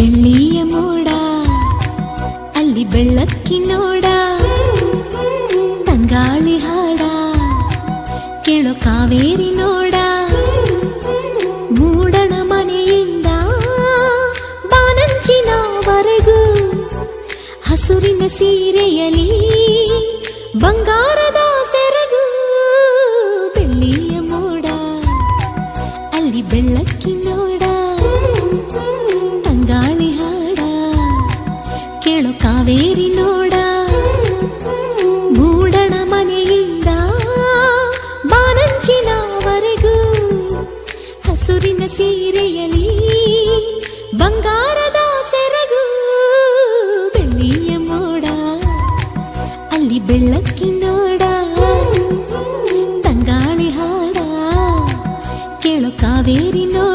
ಬೆಳ್ಳಿಯ ಮೋಡ, ಅಲ್ಲಿ ಬೆಳ್ಳಕ್ಕಿ ನೋಡ, ತಂಗಾಳಿ ಹಾಡ, ಕೇಳೋ ಕಾವೇರಿ ನೋಡ. ಮೂಡಣ ಮನೆಯಿಂದ ಬಾನಂಚಿನವರೆಗೂ ಹಸುರಿನ ಸೀರೆಯಲಿ ಬಂಗಾರದ ಸೆರಗು ಬೆಳ್ಳಿಯ ಮೋಡ, ಅಲ್ಲಿ ಬೆಳ್ಳಕ್ಕಿ ಕಣ್ಣು ಕಾವೇರಿ ನೋಡ. ಗೂಡಣ ಮನೆಯಿಂದ ಬಾನಂಚಿನವರೆಗೂ ಹಸುರಿನ ಸೀರೆಯಲಿ ಬಂಗಾರದ ಸೆರಗು ಬೆಳ್ಳಿಯ ಮೋಡ. ಅಲ್ಲಿ ಬೆಳ್ಳಕ್ಕಿ ನೋಡ ತಂಗಾಣಿ ಹಾಡ. ಕೇಳು ಕಾವೇರಿ ನೋಡ.